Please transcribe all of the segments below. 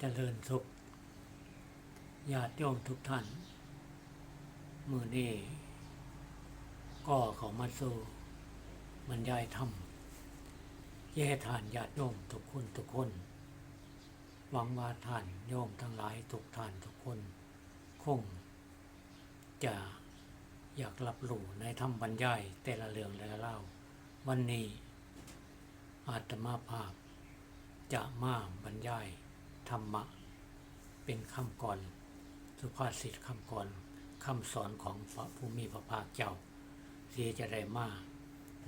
เจริญสุขญาติโยมทุกท่าน มือนี้ก็เขามาสู่บรรยายธรรมแย่ทานญาติโยมทุกคนทุกคน หวังว่าท่านโยมทั้งหลายทุกท่านทุกคน คง จะอยากรับรู้ในธรรมบรรยายแต่ละเรื่องแต่ละเล่า วันนี้อาตมาภาพจะมาบรรยาย ธรรมะ เป็นคำก่อน สุภาษิตคำก่อนคำสอนของพระภูมิพระภาคเจ้าที่จะได้มา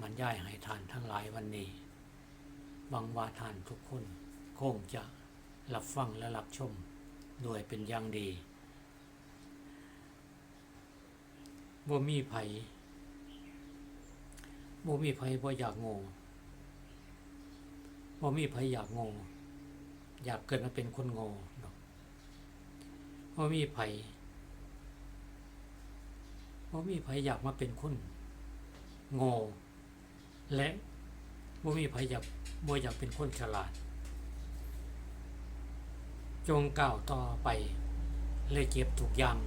บรรยายให้ทานทั้งหลายวันนี้หวังวาทานทุกคนคงจะรับฟังและรับชมด้วยเป็นอย่างดีบ่มีไผบ่มีไผบ่อยากโง่บ่มีไผอยากโง่ อยากเกิดมาเป็นคนโง่ดอกบ่มีไผบ่มีไผอยากมาเป็นคนโง่และบ่มีไผอยากบ่อยากเป็นคนฉลาด จงก้าวต่อไปเลยเก็บทุกอย่าง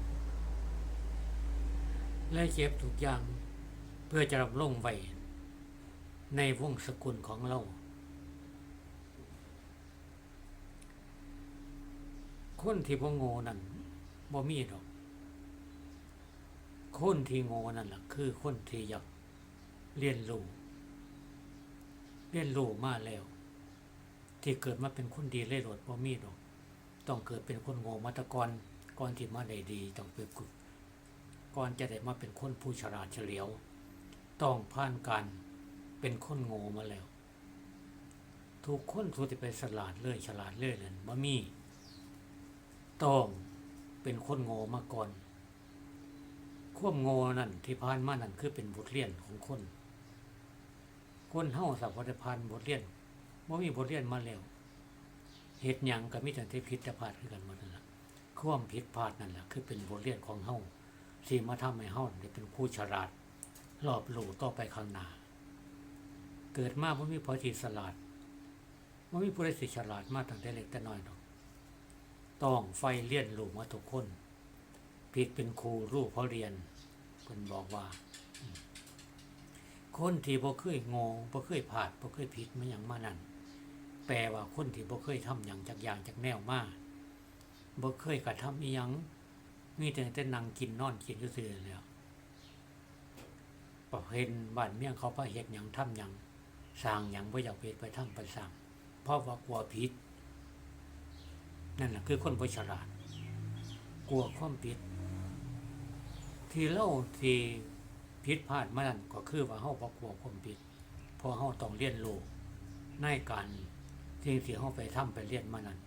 และเก็บทุกอย่างเพื่อจะรับลงไว้ในวงสกุลของเรา คนที่บ่โง่นั่นบ่มีดอก คนที่โง่นั่นล่ะ คือคนที่อยากเรียนรู้เรียนรู้มาแล้ว ที่เกิดมาเป็นคนดีเลยโลดบ่มีดอก ต้องเกิดเป็นคนโง่มาตะกอนก่อนที่มาได้ดีต้องไปฝึกก่อนจะได้มาเป็นคนผู้ฉลาดเฉลียว ต้องผ่านการเป็นคนโง่มาแล้ว ทุกคนสุดที่ไปฉลาดเลยฉลาดเลยนั่นบ่มี ต้องเป็นคนโง่มาก่อน ความโง่นั่นที่ผ่านมานั่นคือเป็นบทเรียนของคน คนเฮาสัพพะผ่านบทเรียนว่ามีบทเรียนมาแล้วเหตุยังก็มีแต่ที่ผิดพลาดคือกันหมดนั่นแหละความผิดพลาดนั่นแหละคือเป็นบทเรียนของเฮาที่มาทำให้เฮาได้เป็นผู้ฉลาดรอบรู้ต่อไปข้างหน้าเกิดมาบ่มีพอที่ฉลาดบ่มีผู้ใดสิฉลาดมาตั้งแต่เล็กแต่น้อยดอก ต้องไฟเลี่ยนรู้มาทุกคนผิดเป็นครูรู้เพราะเรียนเพิ่นบอกว่า คนที่บ่เคยโง่บ่เคยพลาดบ่เคยผิดมาหยังมานั่นแปลว่าคนที่บ่เคยทำหยังจากอย่างจากแนวมาบ่เคยกระทำอีหยังมีแต่แต่นั่งกินนอนกินอยู่ซื่อๆแล้วประเห็นบ้านเมียงเขาพระเฮ็ดหยังทำหยังสร้างหยังบ่อยากเฮ็ดไปทำไปสร้างเพราะว่ากลัวผิด นั่นแหละคือคนบ่ฉลาด กลัวความผิด ที่เล่าที่ผิดพลาดมานั่นก็คือว่าเฮาบ่กลัวความผิดเพราะเฮาต้องเรียนรู้ในการสิ่งที่เฮาไปทำไปเรียนมานั้น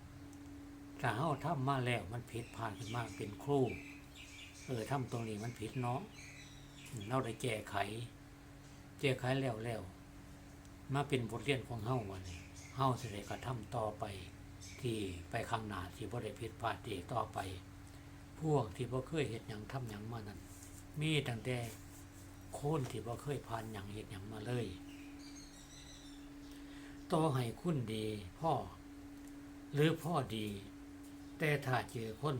ถ้าเฮาทำมาแล้วมันผิดพลาดขึ้นมาเป็นครูเออทำตรงนี้มันผิดเนาะเราได้แก้ไขแก้ไขแล้วแล้วมาเป็นบทเรียนของเฮาวันนี้เฮาสิได้กระทำต่อไป ที่ไปข้างหน้าที่บ่ได้ผิดพลาดอีกต่อไป พวกที่บ่เคยเฮ็ดหยังทำหยังมานั้น มีตั้งแต่คนที่บ่เคยผ่านหยังเฮ็ดหยังมาเลยต่อให้คุณดีพ่อ หรือพ่อดี แต่ถ้าเจอคน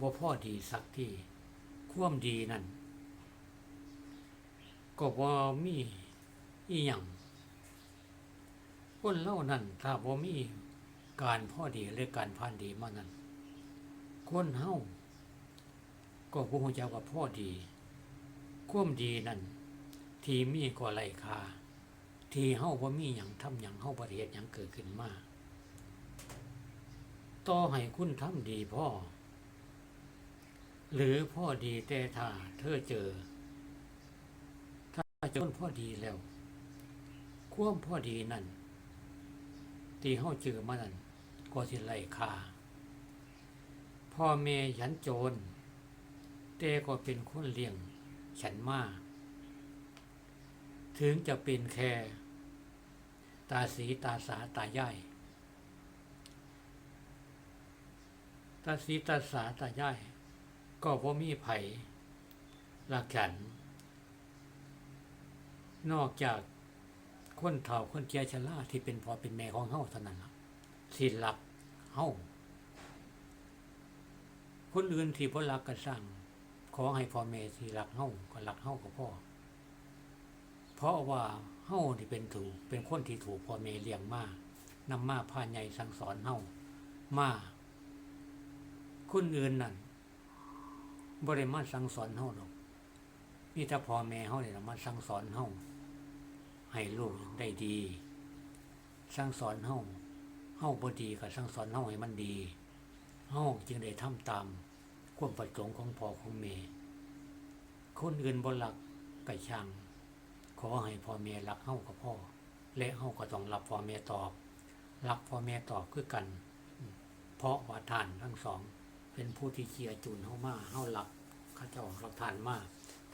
บ่พ่อดีสักที่ความดีนั่นก็บ่มีอีหยังคนเล่านั่นถ้าบ่มี การพ่อดีหรือการผ่านดีมานั้นคนเฮาก็บ่ฮู้จักว่าพ่อดีความดีนั่นที่มีก็ไร้ค่าที่เฮาบ่มีหยังทำหยังเฮาบ่ได้เฮ็ดหยังเกิดขึ้นมาต่อให้คุณทำดีพ่อ หรือพ่อดีแต่ถ้าเธอเจอ ถ้าจนพ่อดีแล้ว ความพ่อดีนั่นที่เฮาเจอมานั่น ก็สิไล่ค่า พ่อแม่ฉันโจรแต่ก็เป็นคนเลี้ยง ฉันมา ถึงจะเป็นแค่ ตาสีตาสาตายายตาสีตาสาตายายก็บ่มีไผลักฉัน นอกจากคนเฒ่าคนแก่ชราที่เป็นพ่อเป็นแม่ของเฮาเท่านั้นล่ะ สิหลักเฮาคนอื่นที่บ่รักก็สร้างขอให้พ่อแม่ที่รักเฮาก็รักเฮาก็พอเพราะว่าเฮาที่เป็นถูกเป็นคนที่ถูกพ่อแม่เลี้ยงมานำมาพาใหญ่สั่งสอนเฮามาคนอื่นนั่นบ่ได้มาสั่งสอนเฮาดอกมีแต่พ่อแม่เฮาเนี่ล่ะมาสั่งสอนเฮาให้ลูกได้ดี สั่งสอนเฮา เฮาบ่ดีก็สั่งสอนเฮาให้มันดีเฮาจึงได้ทำตามความประสงค์ของพ่อของแม่คนอื่นบ่รักก็ช่างขอให้พ่อแม่รักเฮากับพ่อ และเฮาก็ต้องรับพ่อแม่ตอบ รักพ่อแม่ตอบคือกัน เพราะว่าท่านทั้งสอง เป็นผู้ที่เชียร์จูนเฮามาเฮารักข้าเจ้ารักท่านมาก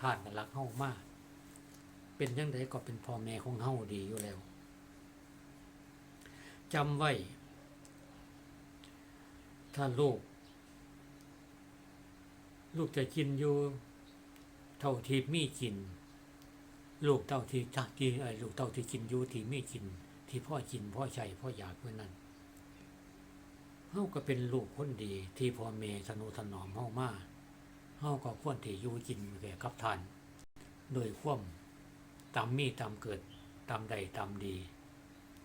ท่านก็รักเฮามากเป็นจังไดก็เป็นพ่อแม่ของเฮาดีอยู่แล้ว จำไว้ ถ้าลูก ลูกจะกินอยู่ เท่าที่มีกิน ลูกเท่าที่ทักกินไอ้ลูกเท่าที่กินอยู่ที่มีกิน ที่พ่อกินพ่อใช้พ่ออยากเมื่อนั้นเฮาก็เป็นลูกคนดีที่พ่อแม่สนุถนอมเฮามาเฮาก็ควรที่อยู่กินแก่กับทาน โดยควมตามมีตามเกิดตามใดตามดี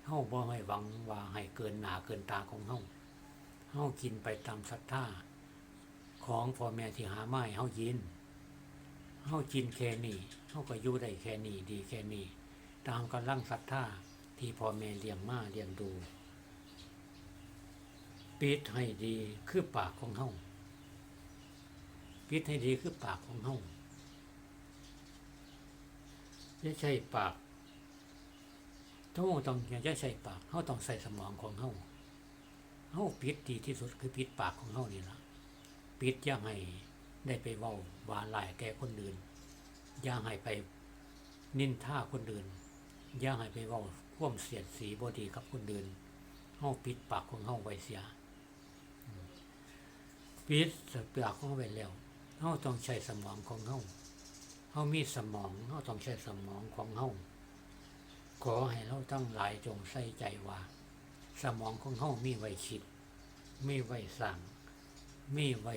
เฮาบ่ให้หวังว่าให้เกินหนาเกินตาของเฮาเฮากินไปตามศรัทธาของพ่อแม่ที่หาไม้เฮายินเฮากินแค่นี้เฮาก็อยู่ได้แค่นี้ดีแค่นี้ตามกำลังศรัทธาที่พ่อแม่เลี้ยงมาเลี้ยงดูปิดให้ดีคือปากของเฮาปิดให้ดีคือปากของเฮาอย่าใช่ปาก ถ้าเราต้องอย่าใช่ปากเฮาต้องใส่สมองของเฮาเฮาปิดดีที่สุดคือปิดปากของเฮานี่ล่ะปิดอย่าให้ได้ไปเว้าวาหลายแก่คนอื่นอย่าให้ไปนินท่าคนอื่นอย่าให้ไปเว้าควมเสียดสีบ่ดีกับคนอื่นเฮาปิดปากของเฮาไว้เสียปิดปากของเฮาไว้แล้วเฮาต้องใช้สมองของเฮาเฮามีสมองเฮาต้องใช้สมองของเฮา ขอให้เราตั้งหลายจงใส่ใจว่า สมองของเฮามีไว้คิด มีไว้สั่ง มีไว้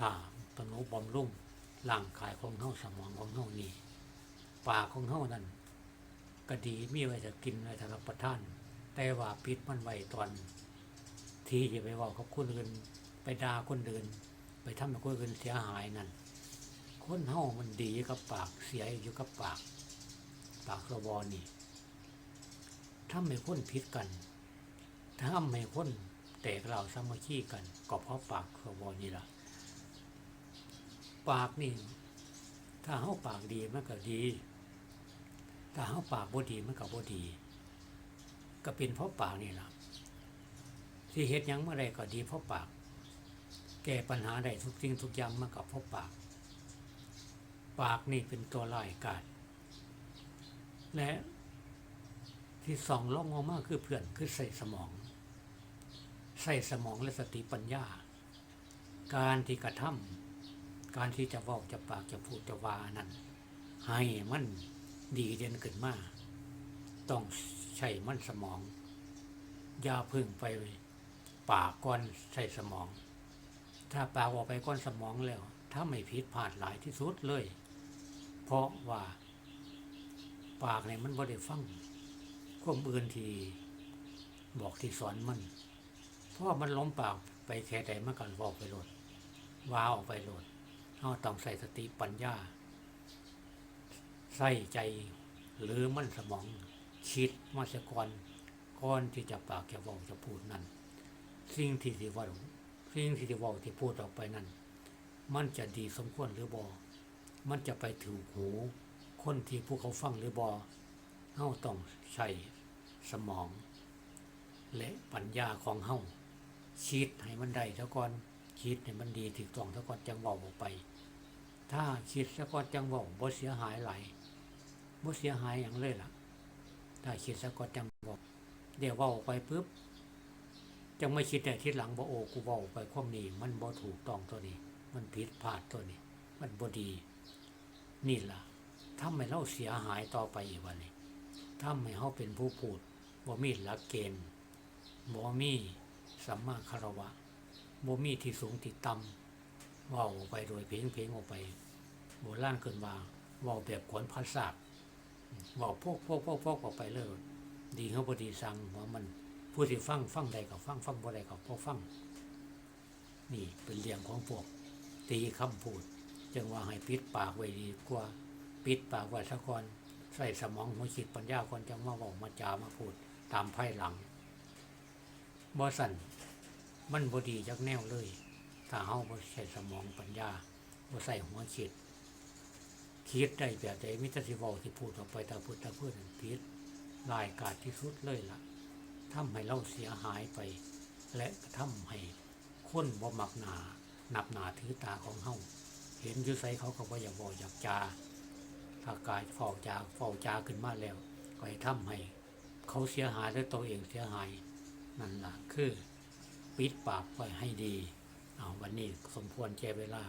ถามตนุบำรุงร่างกายของเฮาสมองของเฮานี่ปากของเฮานั่นก็ดีมีไว้จะกินไว้จะรับประทาน แต่ว่าปิดมันไว้ตอน ที่จะไปว่ากับคนอื่นไปด่าคนอื่นไปทำให้คนอื่นเสียหายนั่นคนเฮามันดีอยู่กับปากเสียอยู่กับปาก ปากสวอนี่ ถ้าไม่คนพิษกัน ถ้าไม่คนแตกเราสามัคคีกัน ก็เพราะปากสวอนี่ละปากนี่ ถ้าเฮาปากดีมันก็ดี ถ้าเฮาปากบ่ดีมันก็บ่ดี ก็เป็นเพราะปากนี่ละที่เฮ็ดยังเมื่อไรก็ดีเพราะปาก แก้ปัญหาได้ทุกสิ่งทุกอย่างมันก็เพราะปาก ปากนี่เป็นตัวร้ายกาจและ ที่สองล่องออกมาคือเพื่อนคือใส่สมอง ใส่สมองและสติปัญญา การที่กระทำการที่จะว้าจะปากจะพูดจะวานั้น ให้มันดีเด่นขึ้นมา ต้องใช้มันสมอง อย่าพึ่งไปปากก้อนใส่สมอง ถ้าปากออกไปก้อนสมองแล้ว ถ้าไม่ผิดพลาดหลายที่สุดเลย เพราะว่าปากเนี่ยมันบ่ได้ฟัง ความอื่นที่บอกที่สอนมัน เพราะมันล้มปากไปแค่ใดมันก็บอกไปโหลดว้าออกไปโหลดเราต้องใส่สติปัญญา ใส่ใจหรือมันสมองคิดมาสก่อนก่อนที่จะปากจะบอกจะพูดนั่นสิ่งที่ที่ว่าสิ่งที่ที่ว่าที่พูดออกไปนั่นมันจะดีสมควรหรือบอมันจะไปถูกหู คนที่ผู้เขาฟังหรือบอ เฮาต้องใช้สมอง และปัญญาของเฮาคิดให้มันได้ซะก่อนคิดให้มันดีถูกต้องซะก่อนจังเว้าออกไป ถ้าคิดซะก่อนจังเว้าบ่เสียหายหลายบ่เสียหายอย่างเลยล่ะ ถ้าคิดซะก่อนจังเว้าเดี๋ยวเว้าออกไปปุ๊บจังไม่คิดแต่ทีหลังบ่โอกูเว้าไปความนี้มันบ่ถูกต้องตัวนี้ มันผิดพลาดตัวนี้ มันบ่ดี นี่ล่ะทำให้เราเสียหายต่อไปอีกวันนี้ ทำให้เฮาเป็นผู้พูดบ่มีหลักเกณฑ์บ่มีสัมมาคารวะบ่มีที่สูงที่ต่ำเว้าไปโดยเพลงเพลงออกไปโบราณเกินว่าเว้าแบบขวนภาษาทเว้าพวกพวกพวกพวกออกไปเลยดีเขาบ่ดีสั่งว่ามันผู้ที่ฟังฟังใดก็ฟังฟังบ่ได้ก็บ่ฟัง นี่เป็นเรื่องของพวกตีคำพูด จึงว่าให้ปิดปากไว้ดีกว่า ปิดปากไว้ซะก่อน ใส่สมองหัวคิดปัญญาก่อนจังมาเว้ามาจามาพูด ตามภายหลังบ่สั่นมันบ่ดีจักแนวเลย ถ้าเฮาบ่ใช้สมองปัญญาบ่ใส่หัวคิดคิดได้แบบใดมิตรสิว้าที่พูดออกไปตาพูดตาพูดนั่นผิดรายกาจที่สุดเลยล่ะทำให้เราเสียหายไป และทำให้คนบ่มักหนา นับหนาถือตาของเฮาเห็นอยู่ไสเขาก็บ่อยากบอกอยากจา ถ้ากายเฝ้าจาเฝ้าจาขึ้นมาแล้ว ก็ให้ทำให้ เขาเสียหายและตัวเองเสียหายนั่นแหละคือ ปิดปากไว้ให้ดี เอาวันนี้สมควรแก่เวลา